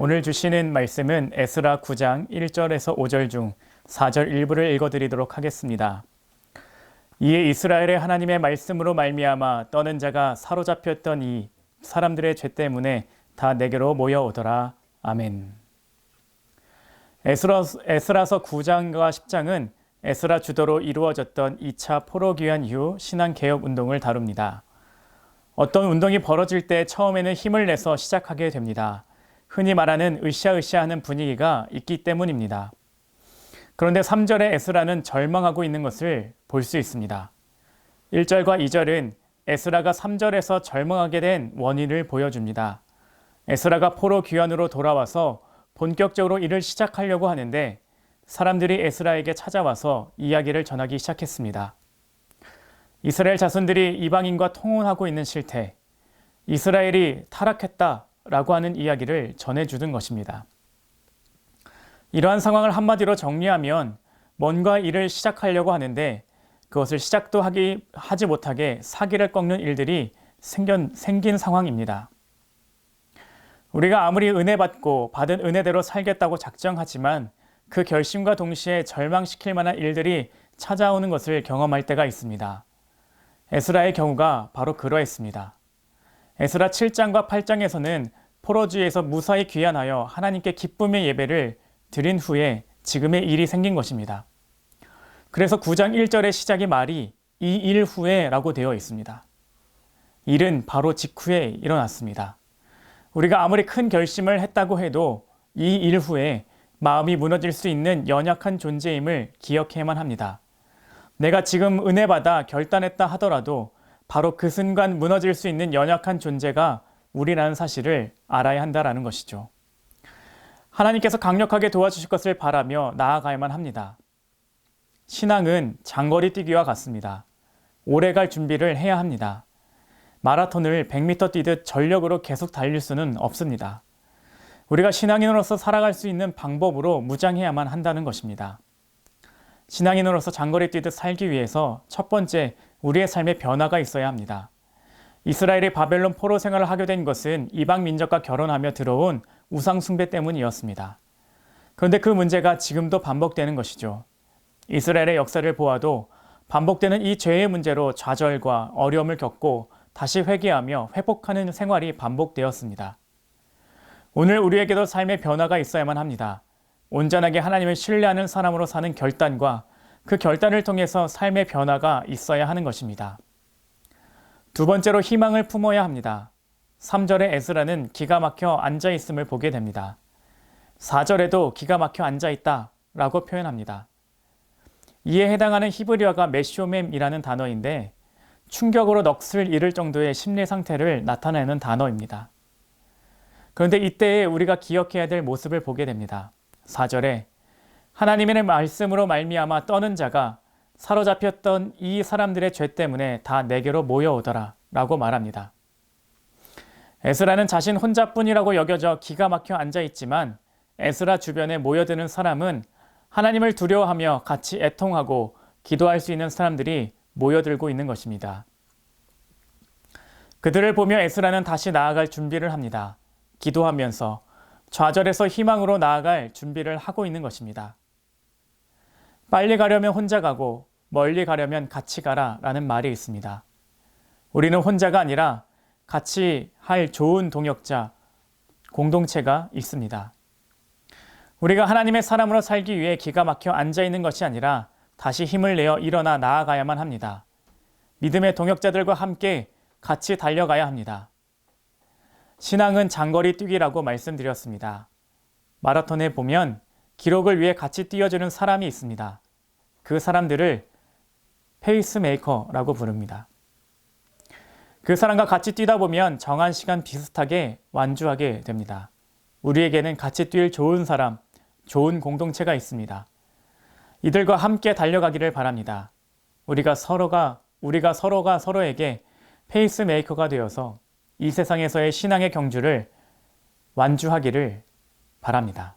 오늘 주시는 말씀은 에스라 9장 1절에서 5절 중 4절 일부를 읽어 드리도록 하겠습니다. 이에 이스라엘의 하나님의 말씀으로 말미암아 떠는 자가 사로잡혔던 이 사람들의 죄 때문에 다 내게로 모여오더라. 아멘. 에스라, 에스라 서 9장과 10장은 에스라 주도로 이루어졌던 2차 포로 귀환 이후 신앙 개혁 운동을 다룹니다. 어떤 운동이 벌어질 때 처음에는 힘을 내서 시작하게 됩니다. 흔히 말하는 으쌰으쌰 하는 분위기가 있기 때문입니다. 그런데 3절의 에스라는 절망하고 있는 것을 볼 수 있습니다. 1절과 2절은 에스라가 3절에서 절망하게 된 원인을 보여줍니다. 에스라가 포로 귀환으로 돌아와서 본격적으로 일을 시작하려고 하는데 사람들이 에스라에게 찾아와서 이야기를 전하기 시작했습니다. 이스라엘 자손들이 이방인과 통혼하고 있는 실태, 이스라엘이 타락했다 라고 하는 이야기를 전해주는 것입니다. 이러한 상황을 한마디로 정리하면 뭔가 일을 시작하려고 하는데 그것을 시작도 하기, 하지 못하게 사기를 꺾는 일들이 생긴, 생긴 상황입니다. 우리가 아무리 은혜 받고 받은 은혜대로 살겠다고 작정하지만 그 결심과 동시에 절망시킬 만한 일들이 찾아오는 것을 경험할 때가 있습니다. 에스라의 경우가 바로 그러했습니다. 에스라 7장과 8장에서는 포로주에서 무사히 귀환하여 하나님께 기쁨의 예배를 드린 후에 지금의 일이 생긴 것입니다. 그래서 9장 1절의 시작의 말이 이 일 후에 라고 되어 있습니다. 일은 바로 직후에 일어났습니다. 우리가 아무리 큰 결심을 했다고 해도 이 일 후에 마음이 무너질 수 있는 연약한 존재임을 기억해야만 합니다. 내가 지금 은혜 받아 결단했다 하더라도 바로 그 순간 무너질 수 있는 연약한 존재가 우리라는 사실을 알아야 한다라는 것이죠. 하나님께서 강력하게 도와주실 것을 바라며 나아가야만 합니다. 신앙은 장거리 뛰기와 같습니다. 오래 갈 준비를 해야 합니다. 마라톤을 100m 뛰듯 전력으로 계속 달릴 수는 없습니다. 우리가 신앙인으로서 살아갈 수 있는 방법으로 무장해야만 한다는 것입니다. 신앙인으로서 장거리 뛰듯 살기 위해서 첫 번째 우리의 삶에 변화가 있어야 합니다. 이스라엘이 바벨론 포로 생활을 하게 된 것은 이방 민족과 결혼하며 들어온 우상 숭배 때문이었습니다. 그런데 그 문제가 지금도 반복되는 것이죠. 이스라엘의 역사를 보아도 반복되는 이 죄의 문제로 좌절과 어려움을 겪고 다시 회개하며 회복하는 생활이 반복되었습니다. 오늘 우리에게도 삶의 변화가 있어야만 합니다. 온전하게 하나님을 신뢰하는 사람으로 사는 결단과 그 결단을 통해서 삶의 변화가 있어야 하는 것입니다. 두 번째로 희망을 품어야 합니다. 3절의 에스라는 기가 막혀 앉아 있음을 보게 됩니다. 4절에도 기가 막혀 앉아 있다 라고 표현합니다. 이에 해당하는 히브리어가 메쇼mem이라는 단어인데 충격으로 넋을 잃을 정도의 심리 상태를 나타내는 단어입니다. 그런데 이때에 우리가 기억해야 될 모습을 보게 됩니다. 4절에 하나님의 말씀으로 말미암아 떠는 자가 사로잡혔던 이 사람들의 죄 때문에 다 내게로 모여오더라 라고 말합니다. 에스라는 자신 혼자뿐이라고 여겨져 기가 막혀 앉아 있지만 에스라 주변에 모여드는 사람은 하나님을 두려워하며 같이 애통하고 기도할 수 있는 사람들이 모여들고 있는 것입니다. 그들을 보며 에스라는 다시 나아갈 준비를 합니다. 기도하면서 좌절에서 희망으로 나아갈 준비를 하고 있는 것입니다. 빨리 가려면 혼자 가고 멀리 가려면 같이 가라 라는 말이 있습니다. 우리는 혼자가 아니라 같이 할 좋은 동역자, 공동체가 있습니다. 우리가 하나님의 사람으로 살기 위해 기가 막혀 앉아 있는 것이 아니라 다시 힘을 내어 일어나 나아가야만 합니다. 믿음의 동역자들과 함께 같이 달려가야 합니다. 신앙은 장거리 뛰기라고 말씀드렸습니다. 마라톤에 보면 기록을 위해 같이 뛰어주는 사람이 있습니다. 그 사람들을 페이스메이커라고 부릅니다. 그 사람과 같이 뛰다 보면 정한 시간 비슷하게 완주하게 됩니다. 우리에게는 같이 뛸 좋은 사람, 좋은 공동체가 있습니다. 이들과 함께 달려가기를 바랍니다. 우리가 서로가 우리가 서로가 서로에게 페이스메이커가 되어서 이 세상에서의 신앙의 경주를 완주하기를 바랍니다.